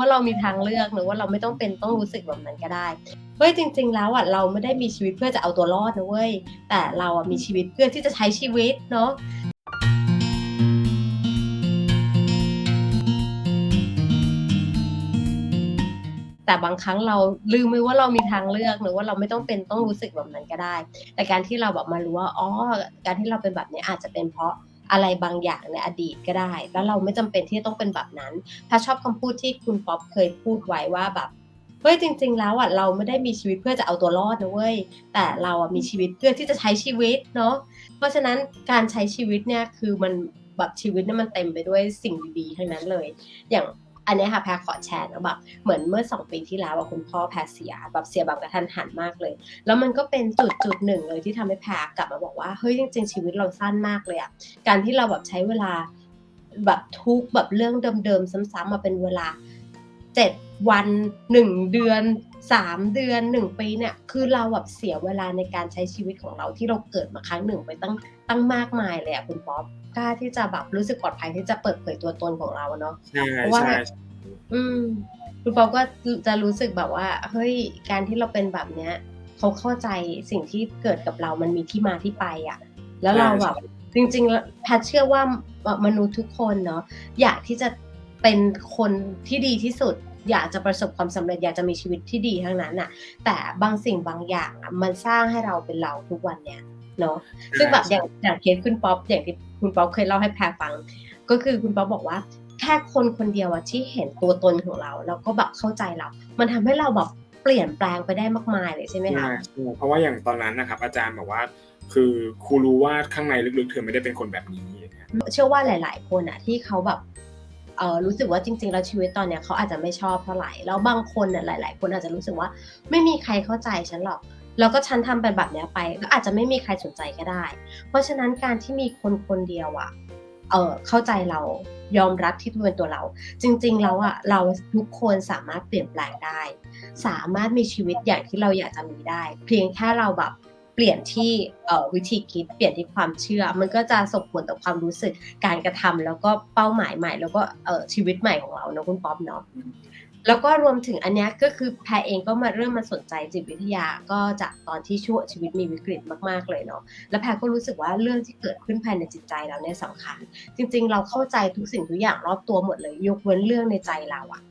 ว่าเรามีทางเลือกหรือว่าเราไม่ต้องเป็นต้องรู้สึกแบบนั้นก็ได้เฮ้ยจริง ๆ แล้วอะเราไม่ได้มีชีวิตเพื่อจะเอาตัวรอดนะเว้ยแต่เราอะมีชีวิตเพื่อที่จะใช้ชีวิตเนาะแต่บางครั้งเราลืมไปว่าเรามีทางเลือกหรือว่าเราไม่ต้องเป็นต้องรู้สึกแบบนั้นก็ได้ แต่การที่เราแบบมารู้ว่าอ๋อการที่เราเป็นแบบนี้อาจจะเป็นเพราะ อะไรบางอย่างในอดีตก็ได้ แล้วเราไม่จำเป็นที่จะต้องเป็นแบบนั้นถ้าชอบคำพูดที่คุณป๊อปเคยพูดไว้ว่าแบบเฮ้ยจริง ๆ แล้วอะเราไม่ได้มีชีวิตเพื่อจะเอาตัวรอดนะเว้ยแต่เราอะมีชีวิตเพื่อที่จะใช้ชีวิตเนาะเพราะฉะนั้นการใช้ชีวิตเนี่ยคือมันแบบชีวิตเนี่ยมันเต็มไปด้วยสิ่งดีๆทั้งนั้นเลย อย่าง อันเนี้ยค่ะแพรขอแชร์นะแบบเหมือนเมื่อสองปีที่แล้วอะคุณพ่อแพรเสียแบบเสียแบบกระทันหันมากเลย แล้วมันก็เป็นจุดจุดหนึ่งเลยที่ทำให้แพรกลับมาบอกว่าเฮ้ยจริง ๆ ชีวิตเราสั้นมากเลยอะการที่เราแบบใช้เวลาแบบทุกข์แบบเรื่องเดิมๆซ้ำๆมาเป็นเวลาเจ็ดวันหนึ่งเดือนสามเดือนหนึ่งปีเนี่ยคือเราแบบเสียเวลาในการใช้ชีวิตของเราที่เราเกิดมาครั้งหนึ่งไปตั้งตั้งมากมายเลยอะคุณป๊อปกล้าที่จะแบบรู้สึกปลอดภัยที่จะเปิดเผยตัวตนของเราเนาะใช่เพราะว่าใช่ อืม คุณป๊อปก็จะรู้สึกแบบว่า เฮ้ย การที่เราเป็นแบบเนี้ย เขาเข้าใจสิ่งที่เกิดกับเรา มันมีที่มาที่ไปอะ แล้วเราแบบ จริงๆแล้วแพทย์เชื่อว่ามนุษย์ทุกคนเนาะ อยากที่จะเป็นคนที่ดีที่สุด อยากจะประสบความสำเร็จ อยากจะมีชีวิตที่ดีทั้งนั้นอะ แต่บางสิ่งบางอย่างอะมันสร้างให้เราเป็นเราทุกวันเนี้ยเนาะ ซึ่งแบบอย่างอย่างเคสคุณป๊อปอย่างที่คุณป๊อปเคยเล่าให้แพรฟัง ก็คือคุณป๊อปบอกว่าแค่คนคนเดียวอะที่เห็นตัวตนของเรา แล้วก็แบบเข้าใจเรา มันทำให้เราแบบเปลี่ยนแปลงไปได้มากมายเลยใช่ไหมคะใช่ใช่เพราะว่าอย่างตอนนั้นนะครับ อาจารย์บอกว่า คือครูรู้ว่าข้างในลึกๆเธอไม่ได้เป็นคนแบบนี้อย่างเงี้ยเชื่อว่าหลาย ๆ คนอะที่เขาแบบเออรู้สึกว่าจริงๆแล้วชีวิตตอนเนี้ยเขาอาจจะไม่ชอบเท่าไหร่แล้วบางคนเนี่ยหลาย ๆ คนอาจจะรู้สึกว่าไม่มีใครเข้าใจฉันหรอก แล้วก็ฉันทำเป็นแบบเนี้ยไป ก็อาจจะไม่มีใครสนใจก็ได้ เพราะฉะนั้นการที่มีคนคนเดียวอะ เออเข้าใจเรายอมรับที่เป็นตัวเรา จริงๆแล้วอะเราทุกคนสามารถเปลี่ยนแปลงได้ สามารถมีชีวิตอย่างที่เราอยากจะมีได้ เพียงแค่เราแบบเปลี่ยนที่เออวิธีคิดเปลี่ยนที่ความเชื่อ มันก็จะส่งผลต่อความรู้สึกการกระทำแล้วก็เป้าหมายใหม่ แล้วก็เออชีวิตใหม่ของเราเนาะคุณป๊อปเนาะ แล้วก็รวมถึงอันนี้ก็คือแพรเองก็มาเริ่มมาสนใจจิตวิทยาก็จากตอนที่ช่วงชีวิตมีวิกฤตมากๆเลยเนาะแล้วแพรก็รู้สึกว่าเรื่องที่เกิดขึ้นภายในจิตใจเราเนี่ยสำคัญ จริง ๆ เราเข้าใจทุกสิ่งทุกอย่างรอบตัวหมดเลยยกเว้นเรื่องในใจเราอะ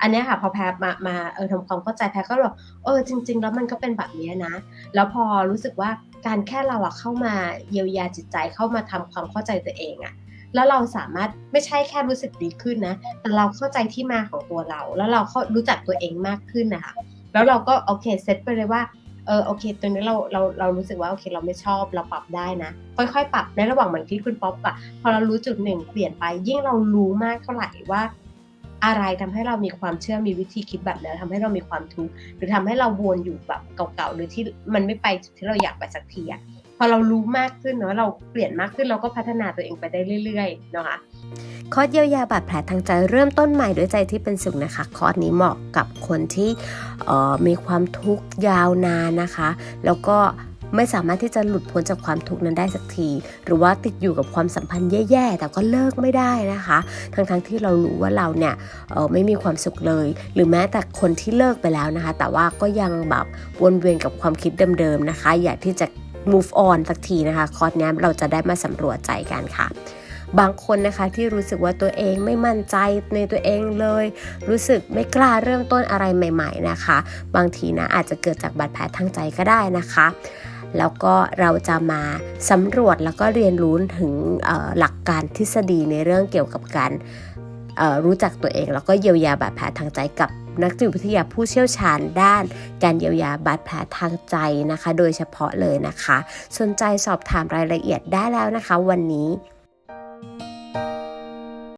อันนี้ค่ะพอแพรมามาเออทำความเข้าใจแพรก็แบบเออจริง ๆ แล้วมันก็เป็นแบบนี้นะ แล้วพอรู้สึกว่าการแค่เราอะเข้ามาเยียวยาจิตใจเข้ามาทำความเข้าใจตัวเองอะ แล้วเราสามารถไม่ใช่แค่รู้สึกดีขึ้นนะ แต่เราเข้าใจที่มาของตัวเรา แล้วเราเข้ารู้จักตัวเองมากขึ้นนะคะ แล้วเราก็โอเคเซตไปเลยว่าเออโอเคตัวนี้เราเราเรารู้สึกว่าโอเคเราไม่ชอบเราปรับได้นะ ค่อยๆ ปรับในระหว่างเหมือนที่คุณป๊อปอะพอเรารู้จุดหนึ่งเปลี่ยนไป ยิ่งเรารู้มากเท่าไหร่ว่า อะไรทำให้เรามีความเชื่อมีวิธีคิดแบบนั้นทำให้เรามีความทุกข์หรือทำให้เราวนอยู่แบบเก่าๆหรือที่มันไม่ไปที่เราอยากไปสักทีอะ พอเรารู้มากขึ้นเนาะเราเปลี่ยนมากขึ้นเราก็พัฒนาตัวเองไปได้เรื่อยๆเนาะคะคอร์สเยียวยาบาดแผลทางใจเริ่มต้นใหม่ด้วยใจที่เป็นสุขนะคะ คอร์สนี้เหมาะกับคนที่ออมีความทุกข์ยาวนานนะคะ แล้วก็ไม่สามารถที่จะหลุดพ้นจากความทุกข์นั้นได้สักที หรือว่าติดอยู่กับความสัมพันธ์แย่ๆ แต่ก็เลิกไม่ได้นะคะ ทั้งๆที่เรารู้ว่าเราเนี่ยออไม่มีความสุขเลย หรือแม้แต่คนที่เลิกไปแล้วนะคะ แต่ว่าก็ยังแบบวนเวียนกับความคิดเดิมๆนะคะ อยากที่จะ move on สักทีนะคะ คอร์สนี้เราจะได้มาสำรวจใจกันค่ะบางคนนะคะที่รู้สึกว่าตัวเองไม่มั่นใจในตัวเองเลย รู้สึกไม่กล้าเริ่มต้นอะไรใหม่ ๆนะคะ บางทีนะอาจจะเกิดจากบาดแผลทางใจก็ได้นะคะ แล้วก็เราจะมาสำรวจแล้วก็เรียนรู้ถึงหลักการทฤษฎีในเรื่องเกี่ยวกับการรู้จักตัวเอง แล้วก็เยียวยาบาดแผลทางใจกับ นักจิตวิทยาผู้เชี่ยวชาญด้าน การเยียวยาบาดแผลทางใจนะคะ โดยเฉพาะเลยนะคะ สนใจสอบถามรายละเอียดได้แล้วนะคะ วันนี้